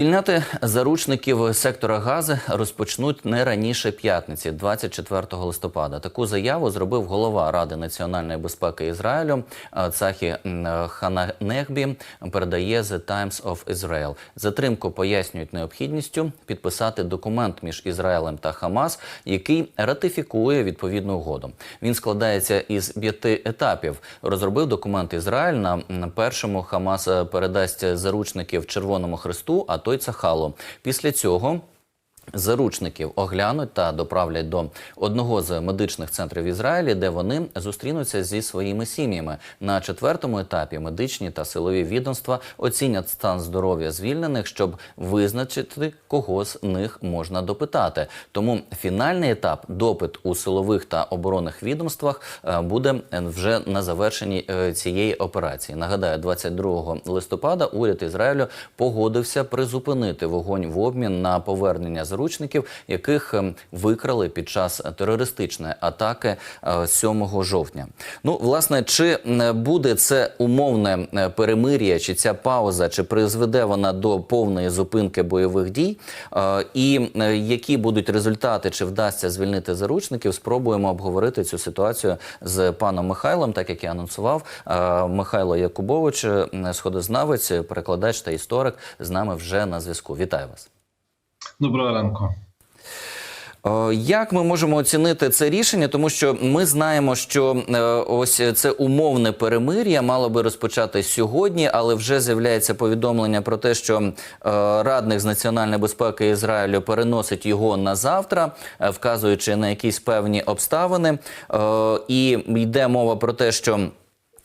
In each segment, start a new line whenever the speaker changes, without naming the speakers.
Звільняти заручників сектора Гази розпочнуть не раніше п'ятниці, 24 листопада. Таку заяву зробив голова Ради національної безпеки Ізраїлю е, Цахі м, Передає The Times of Israel. Затримку пояснюють необхідністю підписати документ між Ізраїлем та Хамас, який ратифікує відповідну угоду. Він складається із п'яти етапів. Розробив документ Ізраїль. На першому Хамас е, передасть заручників Червоному Христу, а той Цахало. Після цього. Заручників оглянуть та доправлять до одного з медичних центрів Ізраїлі, де вони зустрінуться зі своїми сім'ями. На четвертому етапі медичні та силові відомства оцінять стан здоров'я звільнених, щоб визначити, кого з них можна допитати. Тому фінальний етап допит у силових та оборонних відомствах е, буде вже на завершенні е, цієї операції. Нагадаю, 22 листопада уряд Ізраїлю погодився призупинити вогонь в обмін на повернення заручників, яких ем, викрали під час терористичної атаки е, 7 жовтня. Ну, власне, чи е, буде це умовне е, перемир'я, чи ця пауза, чи призведе вона до повної зупинки бойових дій, е, і е, які будуть результати, чи вдасться звільнити заручників, спробуємо обговорити цю ситуацію з паном Михайлом, так як я анонсував. Е, Михайло Якубович, е, сходознавець, перекладач та історик, з нами вже на зв'язку. Вітаю вас.
Доброго ранку.
Е, Як ми можемо оцінити це рішення? Тому що ми знаємо, що е, ось це умовне перемир'я мало би розпочати сьогодні, але вже з'являється повідомлення про те, що е, радник з національної безпеки Ізраїлю переносить його на завтра, вказуючи на якісь певні обставини. І йде мова про те, що.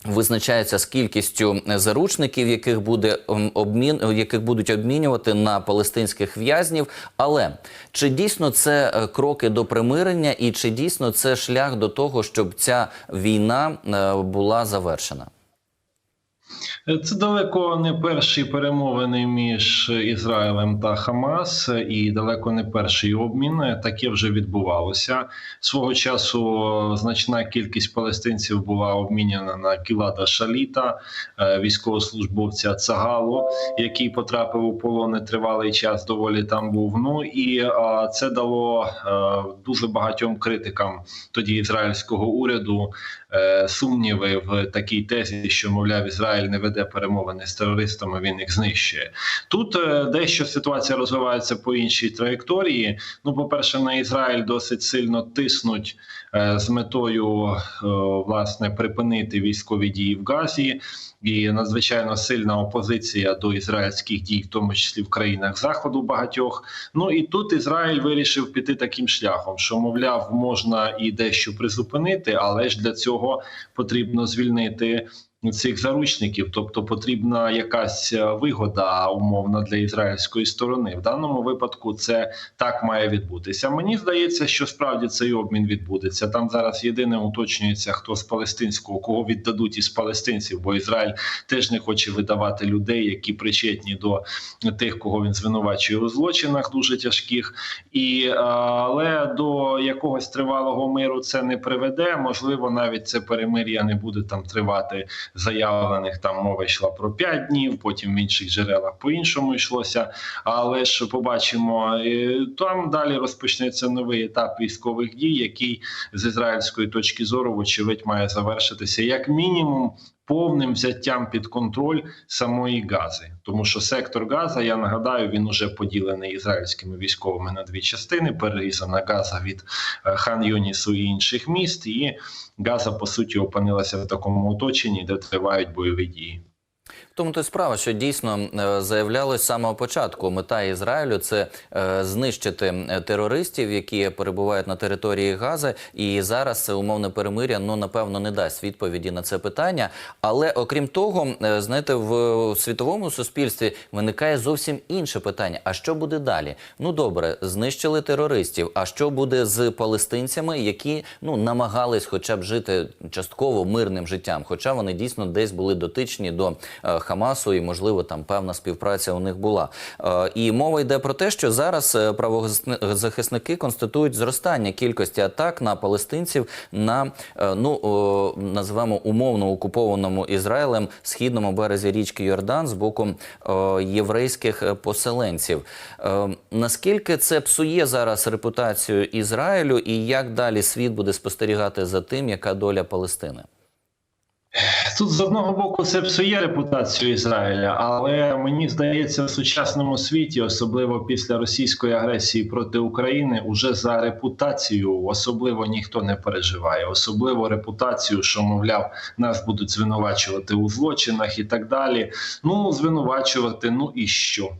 Визначається з кількістю заручників, яких буде ем, обмін, яких будуть обмінювати на палестинських в'язнів. Але чи дійсно це е, кроки до примирення, і чи дійсно це шлях до того, щоб ця війна е, була завершена?
Це далеко не перші перемовини між Ізраїлем та Хамас, і далеко не перший обмін. Таке вже відбувалося. Свого часу значна кількість палестинців була обміняна на Кілада Шаліта, е, військовослужбовця Цагалу, який потрапив у полон тривалий час. Доволі там був. Ну і е, це дало е, дуже багатьом критикам тоді ізраїльського уряду е, сумніви в такій тезі, що мовляв Ізраїль не веде перемовини з терористами, він їх знищує. Тут е, дещо ситуація розвивається по іншій траєкторії. Ну, по перше, на Ізраїль досить сильно тиснуть е, з метою е, власне припинити військові дії в Газі. І надзвичайно сильна опозиція до ізраїльських дій, в тому числі в країнах заходу багатьох. Ну і тут Ізраїль вирішив піти таким шляхом, що мовляв, можна і дещо призупинити, але ж для цього потрібно звільнити цих заручників, тобто потрібна якась е, вигода умовна для ізраїльської сторони. В даному випадку це так має відбутися. Мені здається, що справді цей обмін відбудеться. Там зараз єдине уточнюється, хто з палестинського, кого віддадуть із палестинців, бо Ізраїль теж не хоче видавати людей, які причетні до тих, кого він звинувачує у злочинах дуже тяжких. І е, але до якогось тривалого миру це не приведе. Можливо, навіть це перемир'я не буде там тривати заявлених. Там мова йшла про 5 днів, потім в інших джерелах по іншому йшлося. Але ж побачимо там далі розпочнеться новий етап військових дій, який з ізраїльської точки зору, вочевидь, має завершитися як мінімум. Повним взяттям під контроль самої Гази, тому що сектор Газа, я нагадаю, він уже поділений ізраїльськими військовими на дві частини. Перерізана Газа від е, хан Юнісу і інших міст, і Газа по суті опинилася в такому оточенні, де тривають бойові дії.
Тому то справа, що дійсно е, заявлялось з самого початку. Мета Ізраїлю це е, знищити е, терористів, які перебувають на території Гази. І зараз це умовне перемиря ну напевно не дасть відповіді на це питання. Але окрім того, знаєте, в світовому суспільстві виникає зовсім інше питання: а що буде далі? Ну добре, знищили терористів. А що буде з палестинцями, які ну намагались, хоча б жити частково мирним життям, хоча вони дійсно десь були дотичні до Хамасу, і можливо там певна співпраця у них була. Е, І мова йде про те, що зараз е, правозахисники констатують зростання кількості атак на палестинців на е, ну називаємо умовно окупованому Ізраїлем східному березі річки Йордан з боку єврейських поселенців. Наскільки це псує зараз репутацію Ізраїлю, і як далі світ буде спостерігати за тим, яка доля Палестини?
Тут з одного боку це псує репутацію Ізраїля, але мені здається, в сучасному світі, особливо після російської агресії проти України, уже за репутацію особливо ніхто не переживає, особливо репутацію, що мовляв, нас будуть звинувачувати у злочинах і так далі. Ну звинувачувати, ну і що?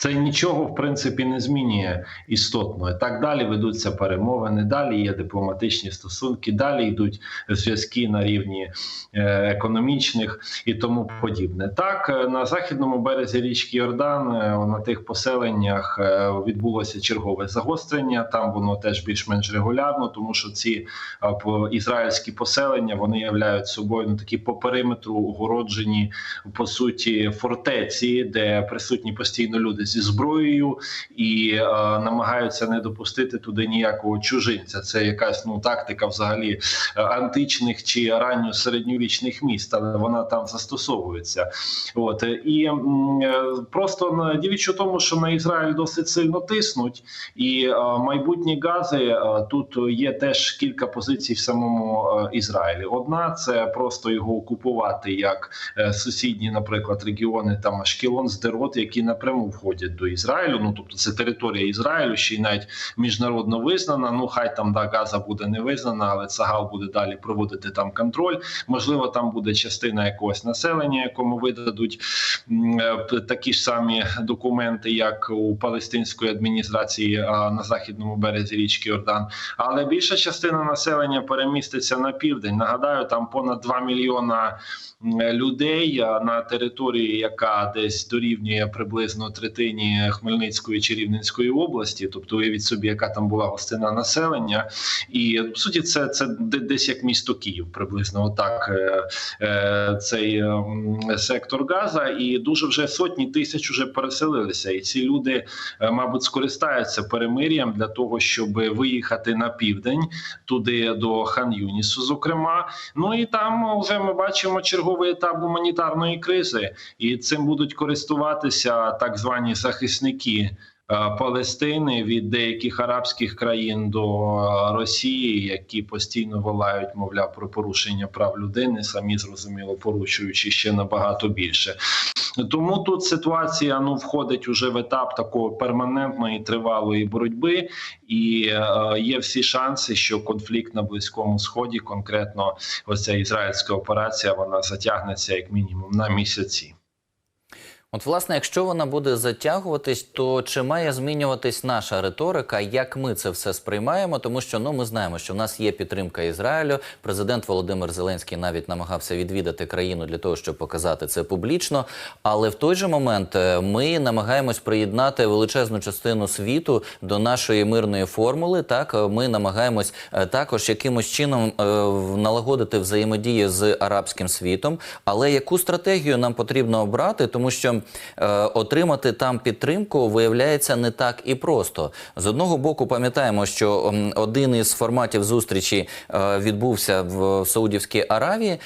Це нічого в принципі не змінює істотно. І так далі ведуться перемовини, далі є дипломатичні стосунки, далі йдуть зв'язки на рівні е, економічних і тому подібне. Так е, на західному березі річки Йордан е, на тих поселеннях відбулося чергове загострення. Там воно теж більш-менш регулярно, тому що ці ізраїльські поселення вони являють собою ну такі по периметру огороджені по суті фортеці, де присутні постійно люди зі зброєю і е, намагаються не допустити туди ніякого чужинця. Це якась ну тактика взагалі е, античних чи ранньосередньовічних міст, але вона там застосовується. От е, і е, просто дівіч у тому, що на Ізраїль досить сильно тиснуть, і е, майбутні гази е, тут є теж кілька позицій в самому е, Ізраїлі. Одна це просто його окупувати як е, сусідні, наприклад, регіони там Ашкелон, Здерот, які напряму входять до Ізраїлю. Ну тобто це територія Ізраїлю, ще й навіть міжнародно визнана. Ну хай там да Газа буде не визнана, але Цагал буде далі проводити там контроль. Можливо, там буде частина якогось населення, якому видадуть е, такі ж самі документи, як у палестинської адміністрації на західному березі річки Йордан. Але більша частина населення переміститься на південь. Нагадаю, там понад 2 мільйона людей на території, яка десь дорівнює приблизно третині Хмельницької чи Рівненської області. Тобто, уявіть собі, яка там була гостина населення, і в суті, це, це де- десь як місто Київ, приблизно отак е, е, цей е, сектор Газа, і дуже вже сотні тисяч вже переселилися. І ці люди, е, мабуть, скористаються перемир'ям для того, щоб виїхати на південь, туди до хан Юнісу, зокрема. Ну і там вже ми бачимо черговий етап гуманітарної кризи, і цим будуть користуватися так звані захисники. е, Палестини від деяких арабських країн до е, Росії, які постійно волають, мовляв, про порушення прав людини, самі зрозуміло порушуючи ще набагато більше. Тому тут ситуація ну входить уже в етап такої перманентної тривалої боротьби, і е, є всі шанси, що конфлікт на близькому сході, конкретно ось ця ізраїльська операція, вона затягнеться як мінімум на місяці.
От, власне, якщо вона буде затягуватись, то чи має змінюватись наша риторика, як ми це все сприймаємо? Тому що ну ми знаємо, що в нас є підтримка Ізраїлю. Президент Володимир Зеленський навіть намагався відвідати країну для того, щоб показати це публічно. Але в той же момент е, ми намагаємось приєднати величезну частину світу до нашої мирної формули. Так Е, ми намагаємось е, також якимось чином налагодити взаємодію з арабським світом. Але яку стратегію нам потрібно обрати, тому що отримати там підтримку виявляється не так і просто. З одного боку, пам'ятаємо, що один із форматів зустрічі е, відбувся в Саудівській Аравії, е,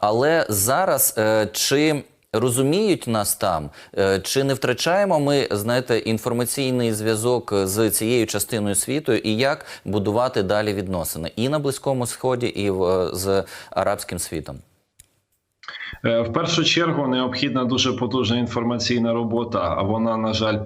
але зараз е, чи Розуміють нас там, Е, чи не втрачаємо ми, знаєте, інформаційний зв'язок з цією частиною світу, і як будувати далі відносини і на близькому сході, і в, з арабським світом?
Е, В першу чергу необхідна дуже потужна інформаційна робота, а вона, на жаль,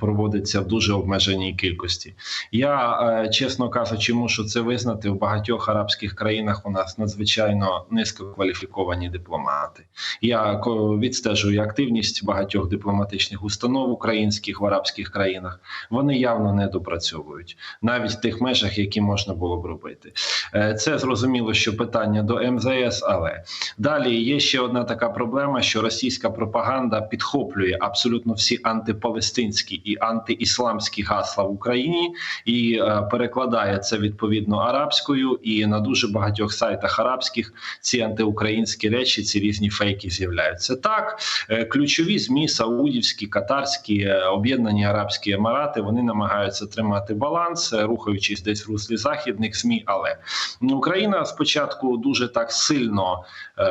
проводиться в дуже обмеженій кількості. Я, е, чесно кажучи, мушу це визнати. В багатьох арабських країнах у нас надзвичайно низькокваліфіковані дипломати. Я відстежую активність багатьох дипломатичних установ українських в арабських країнах. Вони явно не допрацьовують навіть в тих межах, які можна було б робити. Е, Це зрозуміло, що питання до МЗС, але Далі є ще одна така проблема, що російська пропаганда підхоплює абсолютно всі антипалестинські і антиісламські гасла в Україні і е, перекладає це відповідно арабською. І на дуже багатьох сайтах арабських ці антиукраїнські речі, ці різні фейки з'являються. Так, е, ключові змі саудівські, катарські, е, об'єднані арабські емірати, вони намагаються тримати баланс, рухаючись десь в руслі західних змі. Але Україна спочатку дуже так сильно е,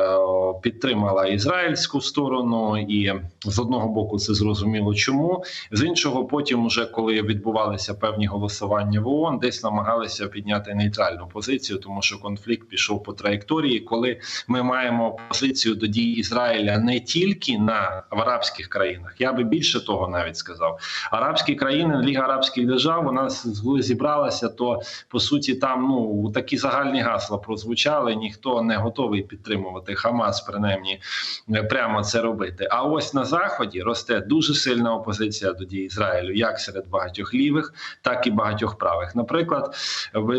підтримала ізраїльську сторону, і з одного боку це зрозуміло, чому з іншого, потім, уже коли відбувалися певні голосування в ООН, десь намагалися підняти нейтральну позицію, тому що конфлікт пішов по траєкторії, коли ми маємо позицію до дій Ізраїля не тільки на в арабських країнах. Я би більше того навіть сказав. Арабські країни, Ліга Арабських держав, вона зібралася, то по суті там ну такі загальні гасла прозвучали. Ніхто не готовий підтримувати Хамас, принаймні е, прямо це робити. А ось на заході росте дуже сильна опозиція до дій Ізраїлю, як серед багатьох лівих, так і багатьох правих. Наприклад,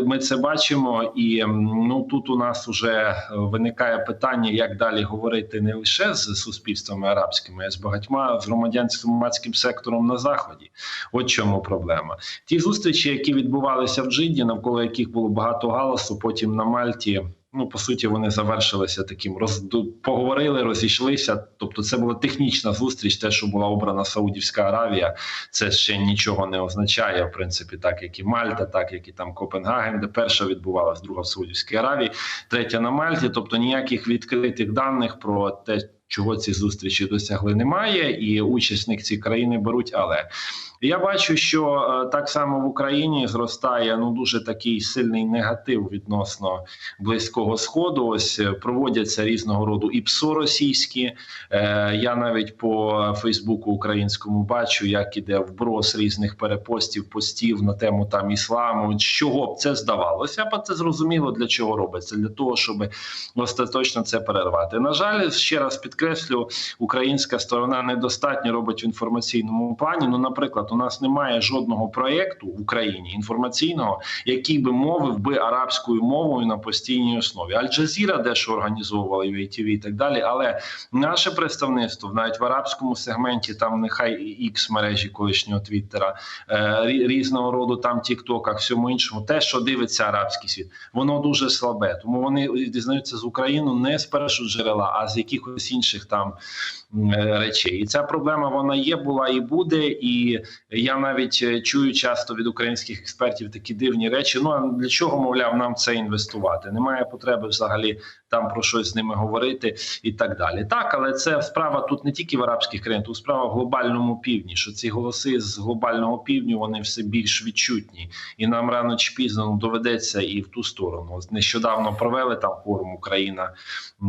ми це бачимо, і ну тут у нас вже виникає питання, як далі говорити не лише з суспільствами арабськими, а з багатьма з громадянським громадським сектором на заході. От чому проблема. Ті зустрічі, які відбувалися в Джиді, навколо яких було багато галасу, потім на Мальті. Ну, по суті, вони завершилися таким роз... поговорили, розійшлися. Тобто, це була технічна зустріч. Те, що була обрана Саудівська Аравія, це ще нічого не означає. В принципі, так як і Мальта, так як і там Копенгаген, де перша відбувалась, друга в Саудівській Аравії, третя на Мальті. Тобто ніяких відкритих даних про те, чого ці зустрічі досягли, немає, і учасник ці країни беруть. Але я бачу, що е, так само в Україні зростає ну дуже такий сильний негатив відносно близького сходу. Ось е, проводяться різного роду і ПСО російські. Е, я навіть по Фейсбуку українському бачу, як іде вброс різних перепостів, постів на тему там ісламу. Чого б це здавалося? Бо це зрозуміло для чого робиться, для того, щоб остаточно це перервати. На жаль, ще раз підкреслю, українська сторона недостатньо робить в інформаційному плані. Ну, наприклад, у нас немає жодного проєкту в Україні інформаційного, який би мовив би арабською мовою на постійній основі. Аль-Джазіра дещо організовувала UATV і так далі. Але наше представництво навіть в арабському сегменті, там нехай ікс мережі колишнього Твіттера, е, різного роду там Тіктоках, всьому іншому, те, що дивиться арабський світ, воно дуже слабе. Тому вони дізнаються з України не з першого джерела, а з якихось інших там е, речей. І ця проблема вона є, була і буде. І я навіть е, чую часто від українських експертів такі дивні речі. Ну а для чого мовляв нам це інвестувати? Немає потреби взагалі там про щось з ними говорити і так далі. Так, але це справа тут не тільки в арабських країнах, тут справа в глобальному півдні. Що ці голоси з глобального півдню вони все більш відчутні, і нам рано чи пізно ну, доведеться і в ту сторону. Нещодавно провели там форум Україна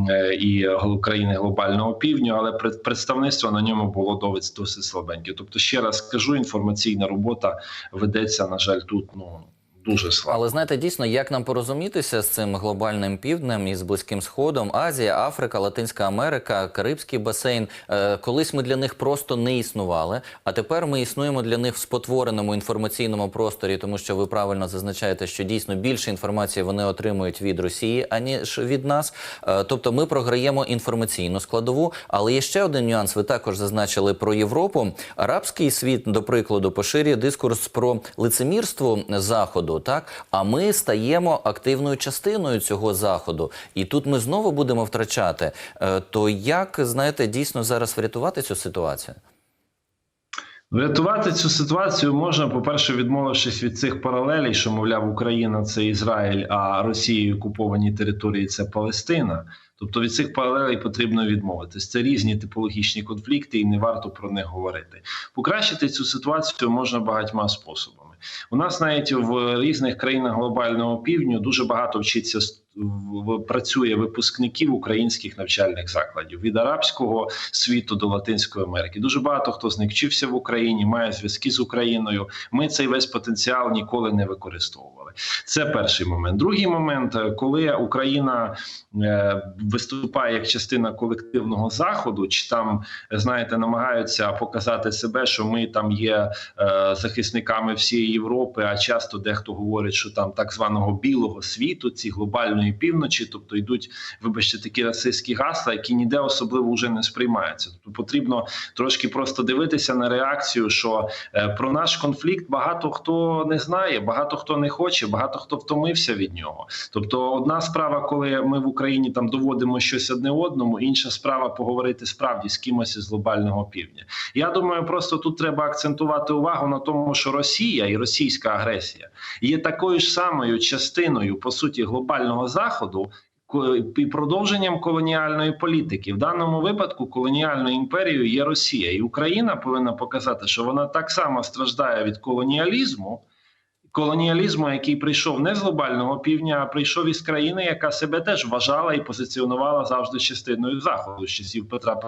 е, і країни глобального півдню, але пред- представництво на ньому було досить слабеньке. Тобто, ще раз скажу, інформаційна робота ведеться, на жаль, тут ну дуже слабо.
Але знаєте, дійсно, як нам порозумітися з цим глобальним півднем і з близьким сходом, Азія, Африка, Латинська Америка, Карибський басейн. Е, колись ми для них просто не існували, а тепер ми існуємо для них в спотвореному інформаційному просторі, тому що ви правильно зазначаєте, що дійсно більше інформації вони отримують від Росії, аніж від нас. Е, тобто ми програємо інформаційну складову. Але є ще один нюанс. Ви також зазначили про Європу. Арабський світ, до прикладу, поширює дискурс про лицемірство заходу. Так, а ми стаємо активною частиною цього заходу, і тут ми знову будемо втрачати. Е, То як знаєте, дійсно зараз врятувати цю ситуацію?
Врятувати цю ситуацію можна, по-перше, відмовившись від цих паралелей, що мовляв Україна це Ізраїль, а Росією окуповані території це Палестина. Тобто від цих паралелей потрібно відмовитись. Це різні типологічні конфлікти, і не варто про них говорити. Покращити цю ситуацію можна багатьма способами. У нас навіть в різних країнах глобального півдню дуже багато вчиться працює випускників українських навчальних закладів від арабського світу до Латинської Америки. Дуже багато хто з них вчився в Україні, має зв'язки з Україною. Ми цей весь потенціал ніколи не використовували. Це перший момент. Другий момент, е, коли Україна е, виступає як частина колективного заходу, чи там знаєте, намагаються показати себе, що ми там є е, захисниками всієї Європи. А часто дехто говорить, що там так званого білого світу, ці глобальної півночі, тобто йдуть, вибачте, такі расистські гасла, які ніде особливо вже не сприймаються. Тобто потрібно трошки просто дивитися на реакцію, що про наш конфлікт багато хто не знає, багато хто не хоче, багато хто втомився від нього. Тобто, одна справа, коли ми в Україні там доводимо щось одне одному, інша справа поговорити справді з кимось із глобального півдня. Я думаю, просто тут треба акцентувати увагу на тому, що Росія і російська агресія є такою ж самою частиною по суті глобального заходу. І продовженням колоніальної політики в даному випадку колоніальною імперією є Росія, і Україна повинна показати, що вона так само страждає від колоніалізму, колоніалізму, який прийшов не з глобального півдня, а прийшов із країни, яка себе теж вважала і позиціонувала завжди частиною заходу з часів Петра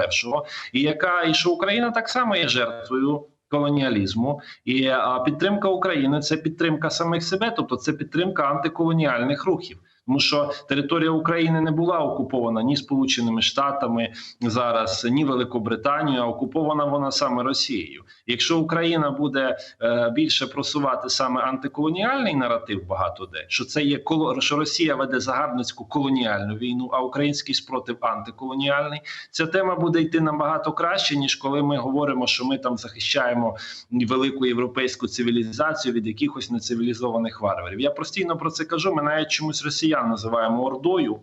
І, і яка і що Україна так само є жертвою. Колоніалізму і а, підтримка України це підтримка самих себе, тобто це підтримка антиколоніальних рухів. Тому що територія України не була окупована ні Сполученими Штатами зараз, ні Великобританією, а окупована вона саме Росією. Якщо Україна буде е, більше просувати саме антиколоніальний наратив, багато де що це є що Росія веде загарбницьку колоніальну війну, а український спротив антиколоніальний, ця тема буде йти набагато краще ніж коли ми говоримо, що ми там захищаємо велику європейську цивілізацію від якихось нецивілізованих варварів. Я постійно про це кажу. Ми навіть чомусь росіян називаємо ордою.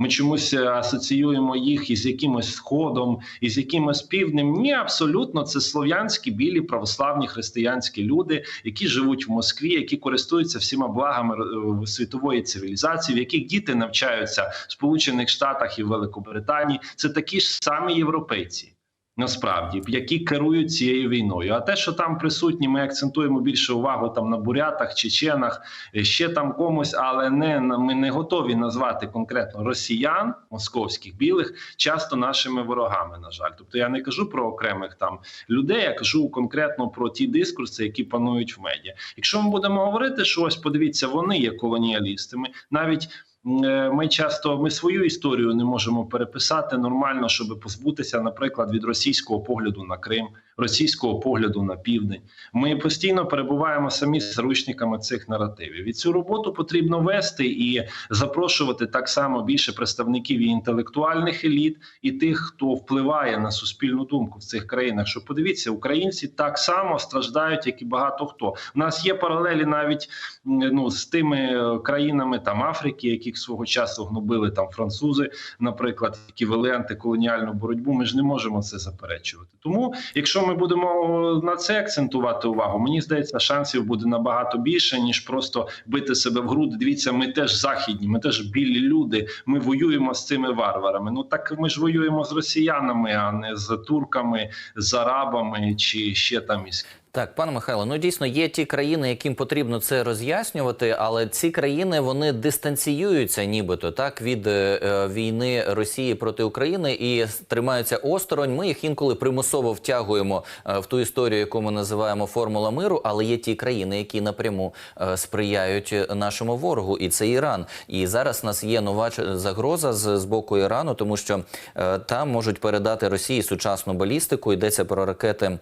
Ми чомусь е, асоціюємо їх із якимось сходом, із якимось півднем. Ні, абсолютно це слов'янські білі православні християнські люди, які живуть в Москві, які користуються всіма благами е, світової цивілізації, в яких діти навчаються в Сполучених Штатах і Великобританії. Це такі ж самі європейці. Насправді, які керують цією війною, а те, що там присутні, ми акцентуємо більше увагу там на бурятах, чеченах, е, ще там комусь, але не ми не готові назвати конкретно росіян, московських білих, часто нашими ворогами. На жаль, тобто я не кажу про окремих там людей, я кажу конкретно про ті дискурси, які панують в медіа. Якщо ми будемо говорити, що ось подивіться, вони є колоніалістами, навіть. Е, Ми часто ми свою історію не можемо переписати нормально, щоб позбутися, наприклад, від російського погляду на Крим, російського погляду на південь. Ми постійно перебуваємо самі з заручниками цих наративів. І цю роботу потрібно вести і запрошувати так само більше представників і інтелектуальних еліт, і тих, хто впливає на суспільну думку в цих країнах. Що подивіться, українці так само страждають, як і багато хто. У нас є паралелі навіть ну з тими е, країнами там Африки, яких свого часу гнобили там французи, наприклад, які вели антиколоніальну боротьбу. Ми ж не можемо це заперечувати. Тому, якщо ми будемо на це акцентувати увагу, мені здається, шансів буде набагато більше ніж просто бити себе в груди. Дивіться, ми теж західні, ми теж білі люди. Ми воюємо з цими варварами. Ну так ми ж воюємо з росіянами, а не з турками, з арабами чи ще там із.
Так, пане Михайло, ну дійсно є ті країни, яким потрібно це роз'яснювати, але ці країни вони дистанціюються, нібито так від е, е, війни Росії проти України і тримаються осторонь. Ми їх інколи примусово втягуємо е, в ту історію, яку ми називаємо формула миру. Але є ті країни, які напряму е, сприяють нашому ворогу, і це Іран. І зараз у нас є нова загроза з, з боку Ірану, тому що е, там можуть передати Росії сучасну балістику. Йдеться про ракети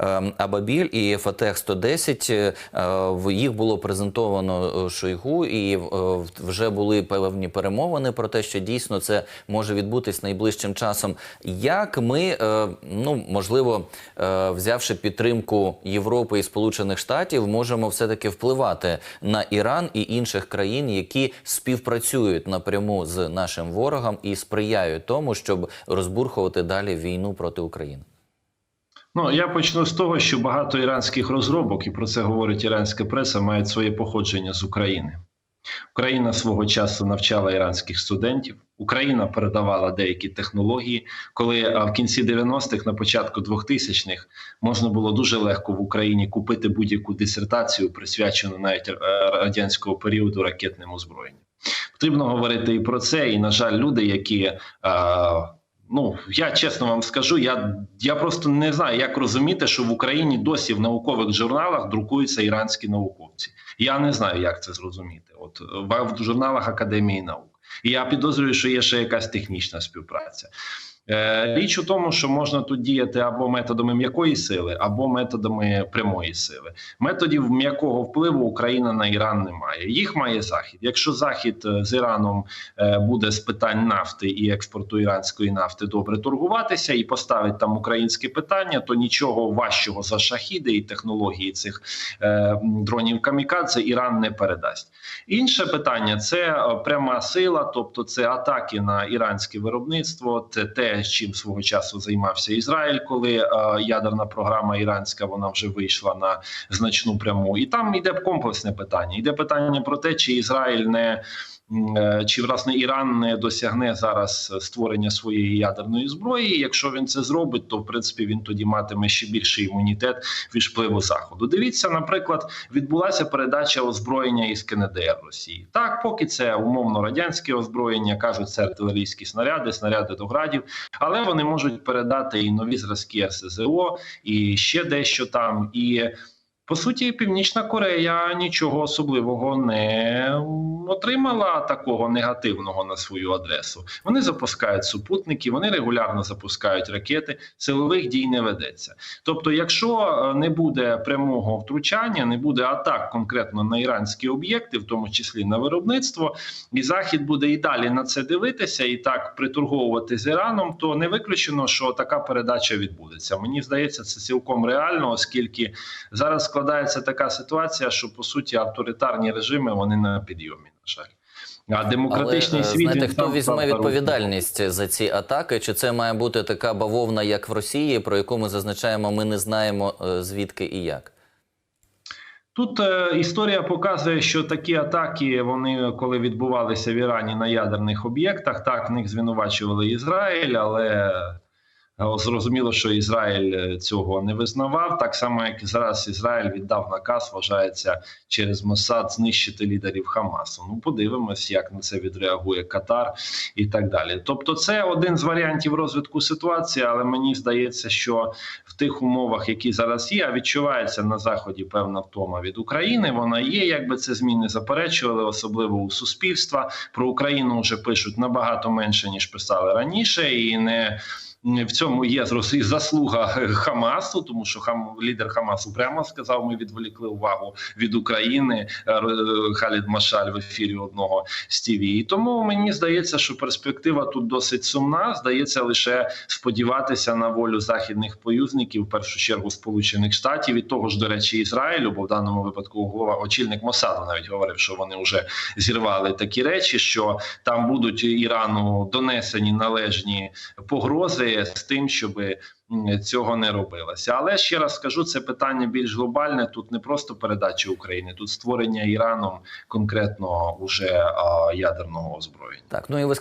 е, Абабіль і Фатех 110 Е, Їх було презентовано е, Шойгу, і е, вже були певні перемовини про те, що дійсно це може відбутись найближчим часом. Як ми, ну можливо, взявши підтримку Європи і Сполучених Штатів, можемо все таки впливати на Іран і інших країн, які співпрацюють напряму з нашим ворогом і сприяють тому, щоб розбурхувати далі війну проти України.
Ну я почну з того, що багато іранських розробок, і про це говорить іранська преса, мають своє походження з України. Україна свого часу навчала іранських студентів. Україна передавала деякі технології. Коли в кінці 90-х, на початку 2000-х можна було дуже легко в Україні купити будь-яку дисертацію, присвячену навіть е, радянського періоду ракетним озброєнням. Потрібно говорити і про це. І на жаль, люди, які. Ну я чесно вам скажу, я, я просто не знаю, як розуміти, що в Україні досі в наукових журналах друкуються іранські науковці. Я не знаю, як це зрозуміти. От в журналах Академії наук. І я підозрюю, що є ще якась технічна співпраця. Е, Річ у тому, що можна тут діяти або методами м'якої сили, або методами прямої сили. Методів м'якого впливу Україна на Іран не має. Їх має Захід. Якщо Захід е, з Іраном е, буде з питань нафти і експорту іранської нафти добре торгуватися і поставить там українське питання, то нічого важчого за шахіди і технології цих дронів камікадзе Іран не передасть. Інше питання це пряма сила, тобто це атаки на іранське виробництво. Це те, чим свого часу займався Ізраїль, коли е, ядерна програма іранська вона вже вийшла на значну пряму. І там йде комплексне питання. Йде питання про те, чи Ізраїль не чи власне Іран не досягне зараз створення своєї ядерної зброї. Якщо він це зробить, то в принципі він тоді матиме ще більший імунітет від впливу заходу. Дивіться, наприклад, відбулася передача озброєння із КНДР Росії. Так, поки це умовно радянське озброєння, кажуть, це артилерійські снаряди, снаряди до градів, але вони можуть передати і нові зразки РСЗО, і ще дещо там. І по суті, Північна Корея нічого особливого не отримала такого негативного на свою адресу. Вони запускають супутники, вони регулярно запускають ракети. Силових дій не ведеться. Тобто, якщо е, не буде прямого втручання, не буде атак конкретно на іранські об'єкти, в тому числі на виробництво, і захід буде і далі на це дивитися і так приторговувати з Іраном, то не виключено, що така передача відбудеться. Мені здається, це цілком реально, оскільки зараз складається така ситуація, що по суті авторитарні режими вони на підйомі. На жаль. А демократичний
Але, е,
світ
знаєте, хто візьме відповідальність за ці атаки? Чи це має бути така бавовна, як в Росії, про яку ми зазначаємо, ми не знаємо е, звідки і як?
Тут е, історія показує, що такі атаки, вони коли відбувалися в Ірані на ядерних об'єктах, так в них звинувачували Ізраїль, але зрозуміло, що Ізраїль е, цього не визнавав. Так само, як зараз Ізраїль віддав наказ, вважається через Моссад знищити лідерів Хамасу. Ну, подивимось, як на це відреагує Катар і так далі. Тобто, це один з варіантів розвитку ситуації, але мені здається, що в тих умовах, які зараз є, відчувається на заході певна втома від України. Вона є, якби це зміни заперечували, особливо у суспільства. Про Україну вже пишуть набагато менше ніж писали раніше, і не. В цьому є зрос- заслуга Хамасу, тому що хам лідер Хамасу прямо сказав: ми відволікли увагу від України. Е, Халід Машаль в ефірі одного з ТВ. І тому мені здається, що перспектива тут досить сумна. Здається, лише сподіватися на волю західних поюзників, в першу чергу Сполучених Штатів і того ж, до речі, Ізраїлю, бо в даному випадку голова очільник Мосаду навіть говорив, що вони вже зірвали такі речі, що там будуть Ірану донесені належні погрози з тим, щоб цього не робилося. Але ще раз скажу, це питання більш глобальне. Тут не просто передача України, тут створення Іраном конкретно уже ядерного озброєння.
Так, ну і ви сказали.